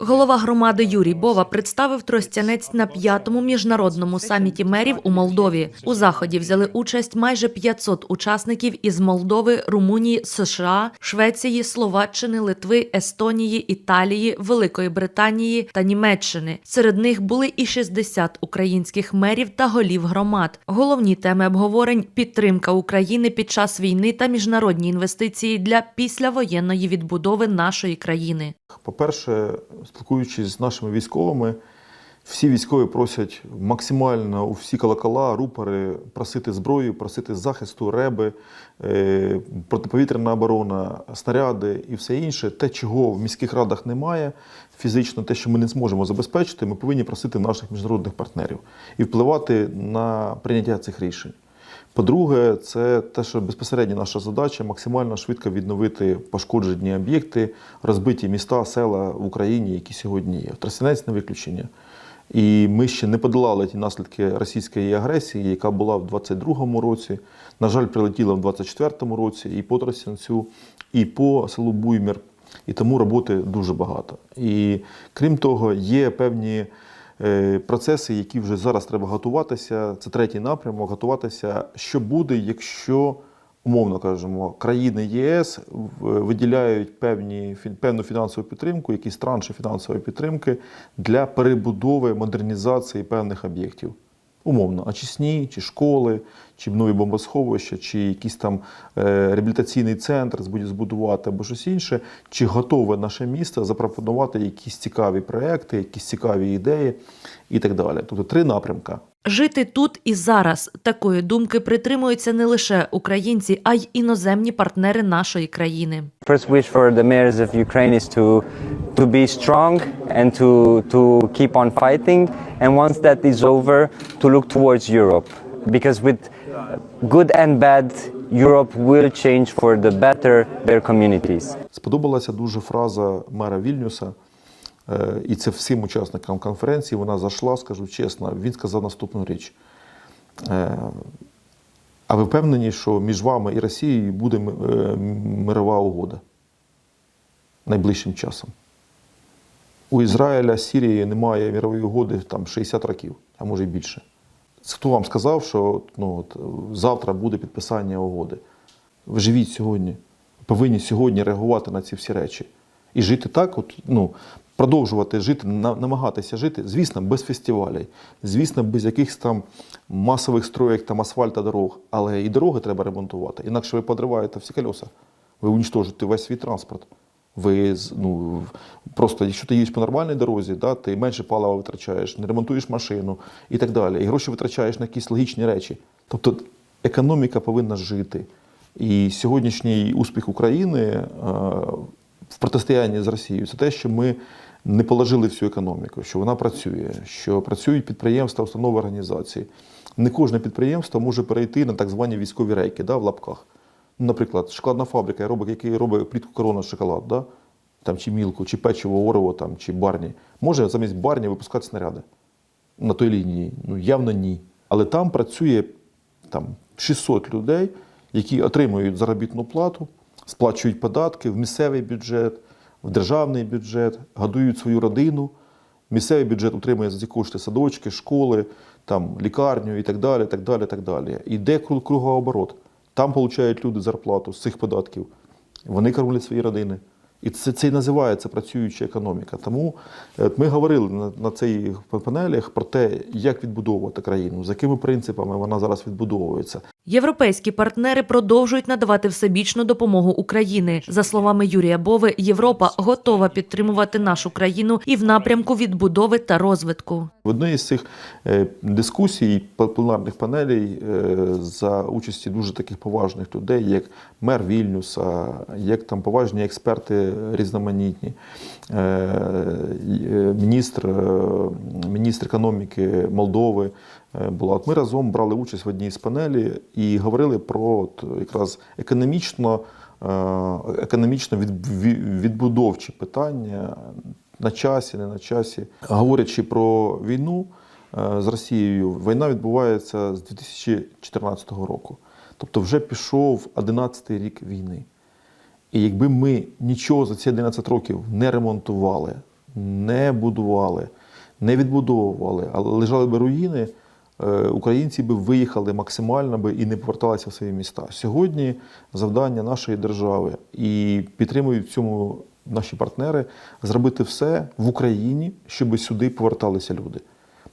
Голова громади Юрій Бова представив Тростянець на п'ятому міжнародному саміті мерів у Молдові. У заході взяли участь майже 500 учасників із Молдови, Румунії, США, Швеції, Словаччини, Литви, Естонії, Італії, Великої Британії та Німеччини. Серед них були і 60 українських мерів та голів громад. Головні теми обговорень підтримка України під час війни та міжнародні інвестиції для післявоєнної відбудови нашої країни. По-перше, спілкуючись з нашими військовими, всі військові просять максимально у всі колокола, рупори просити зброю, просити захисту, реби, е, протиповітряна оборона, снаряди і все інше. Те, чого в міських радах немає, фізично, те, що ми не зможемо забезпечити, ми повинні просити наших міжнародних партнерів і впливати на прийняття цих рішень. По-друге, це те, що безпосередньо наша задача максимально швидко відновити пошкоджені об'єкти, розбиті міста, села в Україні, які сьогодні є. Тростянець не виключення. І ми ще не подолали ті наслідки російської агресії, яка була в 22-му році. На жаль, прилетіла в 24-му році і по Тростянцю, і по селу Буймір. І тому роботи дуже багато. І крім того, є певні процеси, які вже зараз треба готуватися. Це третій напрямок готуватися, що буде, якщо, умовно кажемо, країни ЄС виділяють певні, певну фінансову підтримку, якісь транші фінансової підтримки для перебудови, модернізації певних об'єктів. Умовно, очисні, чи школи, чи нові бомбосховища, чи якийсь там е, реабілітаційний центр збуд- збудувати або щось інше, чи готове наше місто запропонувати якісь цікаві проекти, якісь цікаві ідеї і так далі. Тобто три напрямка. Жити тут і зараз такої думки притримуються не лише українці, а й іноземні партнери нашої країни. First wish for the mayors of Ukraine is to to be strong and to to keep on fighting. And once that is over, to look towards Europe, because with good and bad, Europe will change for the better their communities. Сподобалася дуже фраза мера Вільнюса, е, і це всім учасникам конференції. Вона зайшла, скажу чесно. Він сказав наступну річ. Е, А ви впевнені, що між вами і Росією буде е, мирова угода найближчим часом? У Ізраїля з Сірією немає мірової угоди там 60 років, а може й більше. Хто вам сказав, що ну, от, завтра буде підписання угоди? Ви живіть сьогодні. Повинні сьогодні реагувати на ці всі речі. І жити так, от, ну, продовжувати жити, намагатися жити, звісно, без фестивалей, звісно, без якихось там масових строєк, там асфальта дорог. Але і дороги треба ремонтувати. Інакше ви подриваєте всі колеса, ви унічтожите весь свій транспорт. Ви ну, просто, якщо ти їдеш по нормальній дорозі, да, ти менше палива витрачаєш, не ремонтуєш машину і так далі. І гроші витрачаєш на якісь логічні речі. Тобто економіка повинна жити. І сьогоднішній успіх України е, в протистоянні з Росією це те, що ми не положили всю економіку, що вона працює, що працюють підприємства, установи організації. Не кожне підприємство може перейти на так звані військові рейки да, в лапках. Наприклад, шоколадна фабрика, робить, який робить плітку корона шоколад, да? там, чи мілку, чи печиво, орево, там, чи барні, може замість барні випускати снаряди на той лінії? Ну, явно ні. Але там працює там, 600 людей, які отримують заробітну плату, сплачують податки в місцевий бюджет, в державний бюджет, годують свою родину. Місцевий бюджет утримує за ці кошти садочки, школи, там, лікарню і так далі. так далі, так далі. Іде кру- кругооборот. Там отримують люди зарплату з цих податків. Вони кормлять свої родини. І це, це і називається працююча економіка. Тому е, ми говорили на, на цих панелях про те, як відбудовувати країну, за якими принципами вона зараз відбудовується. Європейські партнери продовжують надавати всебічну допомогу Україні. За словами Юрія Бови, Європа готова підтримувати нашу країну і в напрямку відбудови та розвитку. В одній з цих е, дискусій, пл- пленарних панелей е, за участі дуже таких поважних людей, як мер Вільнюса, як там поважні експерти різноманітні, е, міністр, міністр економіки Молдови була. От ми разом брали участь в одній з панелі і говорили про от, якраз економічно, е, економічно від- відбудовчі питання на часі, не на часі. Говорячи про війну е, з Росією, війна відбувається з 2014 року. Тобто вже пішов 11 рік війни. І якби ми нічого за ці 11 років не ремонтували, не будували, не відбудовували, але лежали би руїни, е, українці би виїхали максимально би і не поверталися в свої міста. Сьогодні завдання нашої держави і підтримують в цьому наші партнери зробити все в Україні, щоб сюди поверталися люди.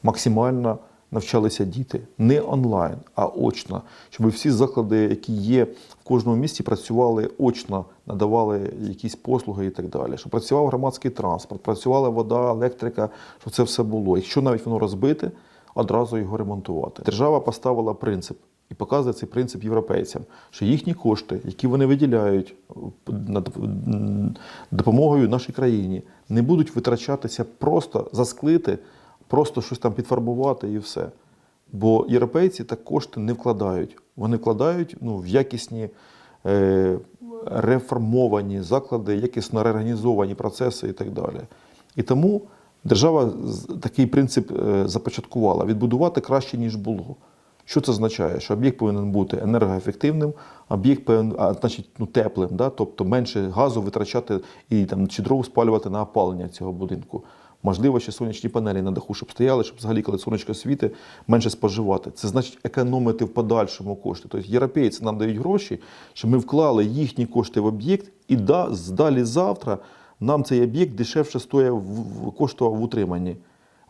Максимально навчалися діти не онлайн, а очно, щоб всі заклади, які є в кожному місті, працювали очно, надавали якісь послуги і так далі. Щоб працював громадський транспорт, працювала вода, електрика, щоб це все було. Якщо навіть воно розбите, одразу його ремонтувати. Держава поставила принцип. І показує цей принцип європейцям, що їхні кошти, які вони виділяють е, допомогою нашій країні, не будуть витрачатися просто засклити, просто щось там підфарбувати і все. Бо європейці так кошти не вкладають. Вони вкладають ну, в якісні е, реформовані заклади, якісно реорганізовані процеси і так далі. І тому держава такий принцип е, започаткувала відбудувати краще, ніж було. Що це означає? Що об'єкт повинен бути енергоефективним, об'єкт значить, ну, теплим, да? тобто менше газу витрачати і там, чи дров спалювати на опалення цього будинку. Можливо, ще сонячні панелі на даху, щоб стояли, щоб взагалі, коли сонечко світить, менше споживати. Це значить економити в подальшому кошти. Тобто європейці нам дають гроші, щоб ми вклали їхні кошти в об'єкт, і да, далі завтра нам цей об'єкт дешевше стоїть в, в, коштував в утриманні.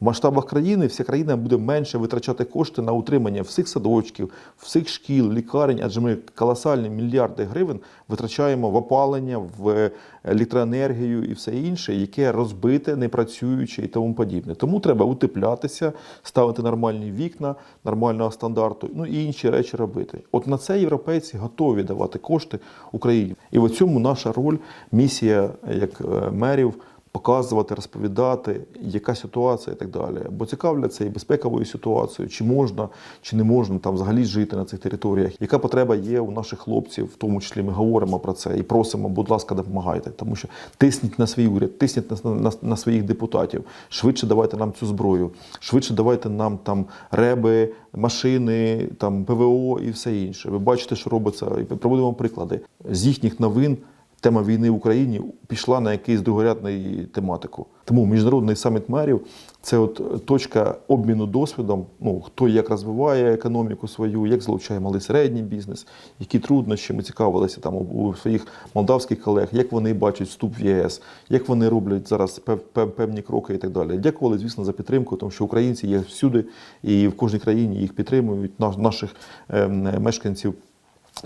Масштабах країни вся країна буде менше витрачати кошти на утримання всіх садочків, всіх шкіл, лікарень, адже ми колосальні мільярди гривень витрачаємо в опалення, в електроенергію і все інше, яке розбите, не працююче і тому подібне. Тому треба утеплятися, ставити нормальні вікна, нормального стандарту, ну і інші речі робити. От на це європейці готові давати кошти Україні. І в цьому наша роль, місія як е, мерів показувати, розповідати, яка ситуація і так далі. Бо цікавляться і безпековою ситуацією, чи можна, чи не можна там взагалі жити на цих територіях, яка потреба є у наших хлопців, в тому числі ми говоримо про це і просимо, будь ласка, допомагайте, тому що тисніть на свій уряд, тисніть на, на, на своїх депутатів. Швидше давайте нам цю зброю, швидше давайте нам там реби, машини, там ПВО і все інше. Ви бачите, що робиться, і проводимо приклади з їхніх новин тема війни в Україні пішла на якийсь другорядний тематику. Тому міжнародний саміт мерів це от точка обміну досвідом. Ну хто як розвиває економіку свою, як залучає малий середній бізнес, які труднощі ми цікавилися там у, своїх молдавських колег, як вони бачать вступ в ЄС, як вони роблять зараз пев, пев, певні кроки і так далі. Дякували, звісно, за підтримку, тому що українці є всюди і в кожній країні їх підтримують. Наш, наших ем, мешканців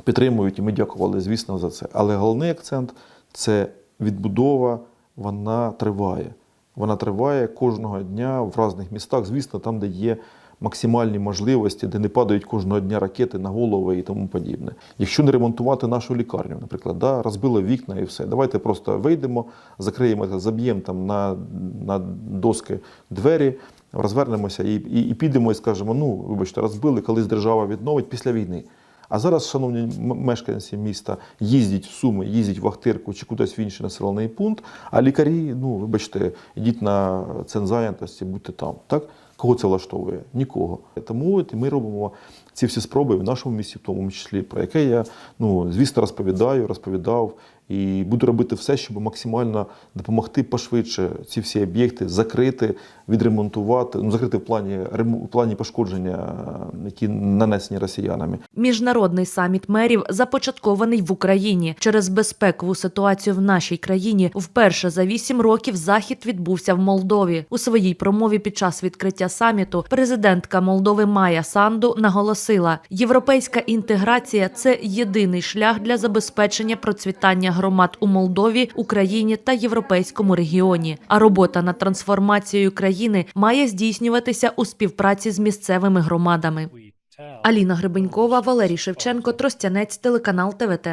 підтримують, і ми дякували, звісно, за це. Але головний акцент це відбудова, вона триває. Вона триває кожного дня в різних містах, звісно, там, де є максимальні можливості, де не падають кожного дня ракети на голови і тому подібне. Якщо не ремонтувати нашу лікарню, наприклад, да, розбили вікна і все. Давайте просто вийдемо, закриємо заб'ємо там на, на доски двері, розвернемося і, і, і підемо і скажемо: ну, вибачте, розбили, колись держава відновить після війни. А зараз, шановні мешканці міста, їздять в Суми, їздять в Ахтирку чи кудись в інший населений пункт, а лікарі, ну, вибачте, йдіть на центр зайнятості, будьте там. Так? Кого це влаштовує? Нікого. Тому от ми робимо ці всі спроби в нашому місті, в тому числі, про яке я, ну, звісно, розповідаю, розповідав. І буду робити все, щоб максимально допомогти пошвидше ці всі об'єкти закрити, відремонтувати, ну закрити в плані в плані пошкодження, е, які нанесені росіянами. Міжнародний саміт мерів започаткований в Україні через безпекову ситуацію в нашій країні. Вперше за вісім років захід відбувся в Молдові. У своїй промові під час відкриття саміту президентка Молдови Майя Санду наголосила: європейська інтеграція це єдиний шлях для забезпечення процвітання громад у Молдові, Україні та європейському регіоні. А робота над трансформацією країни має здійснюватися у співпраці з місцевими громадами. Аліна Грибенькова, Валерій Шевченко, Тростянець, телеканал ТВТ.